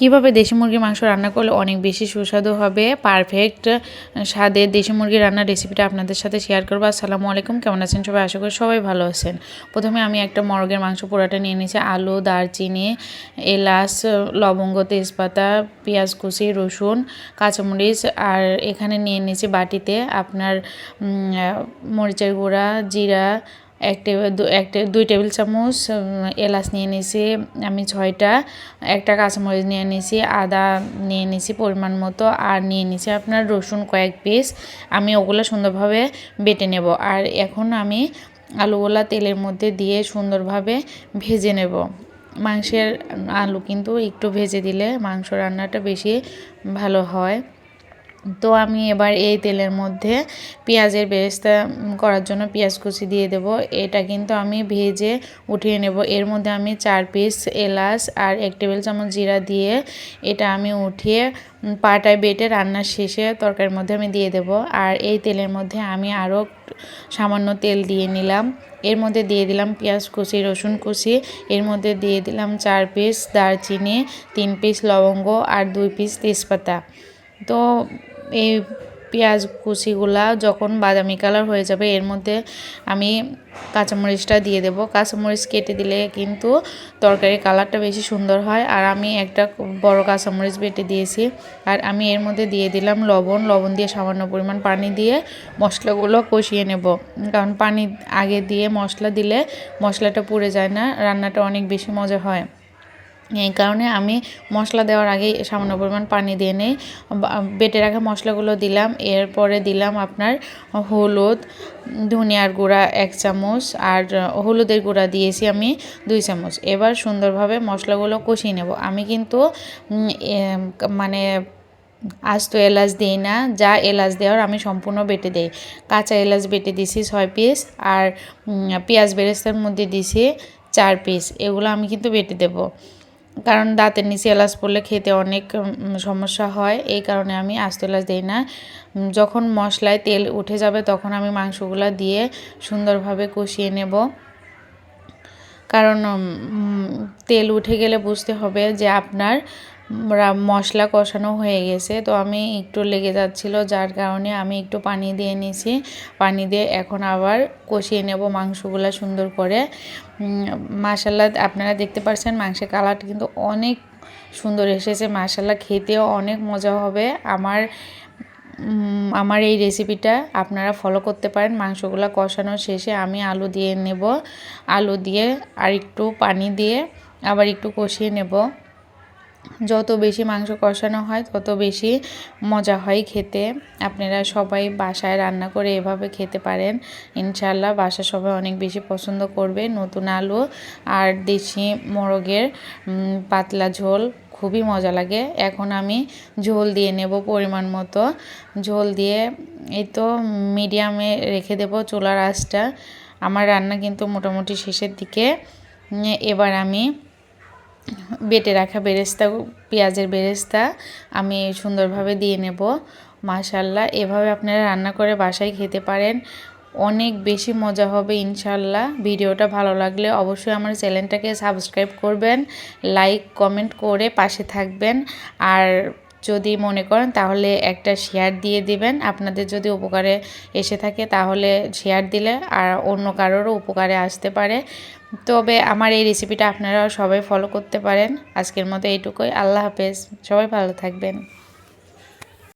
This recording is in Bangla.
কীভাবে দেশি মুরগির মাংস রান্না করলে অনেক বেশি সুস্বাদু হবে? পারফেক্ট স্বাদে দেশি মুরগির রান্নার রেসিপিটা আপনাদের সাথে শেয়ার করব। আসসালামু আলাইকুম, কেমন আছেন সবাই? আশা করি সবাই ভালো আছেন। প্রথমে আমি একটা মরগের মাংস পোড়াটা নিয়ে নিয়েছি। আলু, দারচিনি, এলাচ, লবঙ্গ, তেজপাতা, পেঁয়াজ কুচি, রসুন, কাঁচামরিচ, আর এখানে নিয়ে নিয়েছি বাটিতে আপনার মরিচের গুঁড়া, জিরা এক টেবিল দুই টেবিল চামচ এলাচ নিয়ে নিয়েছি আমি ছয়টা, একটা কাঁচামরিচ নিয়ে নিয়েছি আদা নিয়ে নিয়েছি পরিমাণ মতো, আর নিয়ে নিয়েছি আপনার রসুন কয়েক পিস, আমি ওগুলো সুন্দরভাবে বেটে নেব। আর এখন আমি আলুগুলা তেলের মধ্যে দিয়ে সুন্দরভাবে ভেজে নেব। মাংসের আলু কিন্তু একটু ভেজে দিলে মাংস রান্নাটা বেশি ভালো হয়। তো আমি এবার এই তেলের মধ্যে পেঁয়াজের বেরেস্তা করার জন্য পেঁয়াজ কুচি দিয়ে দেব। এটা কিন্তু আমি ভেজে উঠিয়ে নেব। এর মধ্যে আমি চার পিস এলাচ আর এক টেবিল চামচ জিরা দিয়ে এটা আমি উঠিয়ে পাটায় বেটে রান্নার শেষে তরকারির মধ্যে আমি দিয়ে দেব। আর এই তেলের মধ্যে আমি আরও সামান্য তেল দিয়ে নিলাম। এর মধ্যে দিয়ে দিলাম পেঁয়াজ কুচি, রসুন কুচি। এর মধ্যে দিয়ে দিলাম চার পিস দারচিনি, তিন পিস লবঙ্গ আর দুই পিস তেজপাতা। তো এই পেঁয়াজ কুচিগুলা যখন বাদামি কালার হয়ে যাবে, এর মধ্যে আমি কাঁচামরিচটা দিয়ে দেব। কাঁচামরিচ কেটে দিলে কিন্তু তরকারির কালারটা বেশি সুন্দর হয়। আর আমি একটা বড় কাঁচামরিচ বেটে দিয়েছি। আর আমি এর মধ্যে দিয়ে দিলাম লবণ। লবণ দিয়ে সামান্য পরিমাণ পানি দিয়ে মশলাগুলো কষিয়ে নেব। কারণ পানি আগে দিয়ে মশলা দিলে মশলাটা পুড়ে যায় না, রান্নাটা অনেক বেশি মজা হয়। এই কারণে আমি মশলা দেওয়ার আগেই সামান্য পরিমাণ পানি দিয়ে নেই। বেটে রাখা মশলাগুলো দিলাম, এরপরে দিলাম আপনার হলুদ, ধনিয়ার গুঁড়া এক চামচ, আর হলুদের গুঁড়া দিয়েছি আমি দুই চামচ। এবার সুন্দরভাবে মশলাগুলো কষিয়ে নেব। আমি কিন্তু মানে আস্ত এলাচ দিই না, যা এলাচ দেওয়ার আমি সম্পূর্ণ বেটে দিই। কাঁচা এলাচ বেটে দিছি ছয় পিস, আর পেঁয়াজ বেরেস্তার মধ্যে দিছি চার পিস। এগুলো আমি কিন্তু বেটে দেবো। কারণ দাঁতের নিচে এলাচ পড়লে খেতে অনেক সমস্যা হয়। এই কারণে আমি আস্ত এলাচ দিই না। যখন মশলায় তেল উঠে যাবে তখন আমি মাংসগুলো দিয়ে সুন্দরভাবে কষিয়ে নেব। কারণ তেল উঠে গেলে বুঝতে হবে যে আপনার মশলা কষানো হয়ে গেছে। তো আমি একটু লেগে যাচ্ছিল, যার কারণে আমি একটু পানি দিয়ে নিয়েছি পানি দিয়ে এখন আবার কষিয়ে নেব মাংসগুলো সুন্দর করে। মাসাল্লা আপনারা দেখতে পাচ্ছেন মাংসের কালারটা কিন্তু অনেক সুন্দর এসেছে। মাসাল্লা খেতেও অনেক মজা হবে। আমার আমার এই রেসিপিটা আপনারা ফলো করতে পারেন। মাংসগুলো কষানোর শেষে আমি আলু দিয়ে নেব। আলু দিয়ে আর একটু পানি দিয়ে আবার একটু কষিয়ে নেব। যত বেশি মাংস কষানো হয়, তত বেশি মজা হয় খেতে। আপনারা সবাই বাসায় রান্না করে এভাবে খেতে পারেন। ইনশাল্লাহ বাসা সবাই অনেক বেশি পছন্দ করবে। নতুন আলু আর দেশি মোরগের পাতলা ঝোল খুবই মজা লাগে। এখন আমি ঝোল দিয়ে নেব পরিমাণ মতো। ঝোল দিয়ে এই তো মিডিয়ামে রেখে দেব চুলার আঁচটা। আমার রান্না কিন্তু মোটামুটি শেষের দিকে। এবার আমি বেটে রাখা বেরেস্তা, পেঁয়াজের বেরেস্তা আমি সুন্দরভাবে দিয়ে নেব। মাশাল্লাহ, এভাবে আপনারা রান্না করে বাসায় খেতে পারেন। অনেক বেশি মজা হবে ইনশাল্লাহ। ভিডিওটা ভালো লাগলে অবশ্যই আমার চ্যানেলটাকে সাবস্ক্রাইব করবেন, লাইক, কমেন্ট করে পাশে থাকবেন। আর যদি মনে করেন, তাহলে একটা শেয়ার দিয়ে দিবেন। আপনাদের যদি উপকারে এসে থাকে, তাহলে শেয়ার দিলে আর অন্য কারোরও উপকারে আসতে পারে। তবে আমার এই রেসিপিটা আপনারাও সবাই ফলো করতে পারেন। আজকের মতো এইটুকুই। আল্লাহ হাফেজ। সবাই ভালো থাকবেন।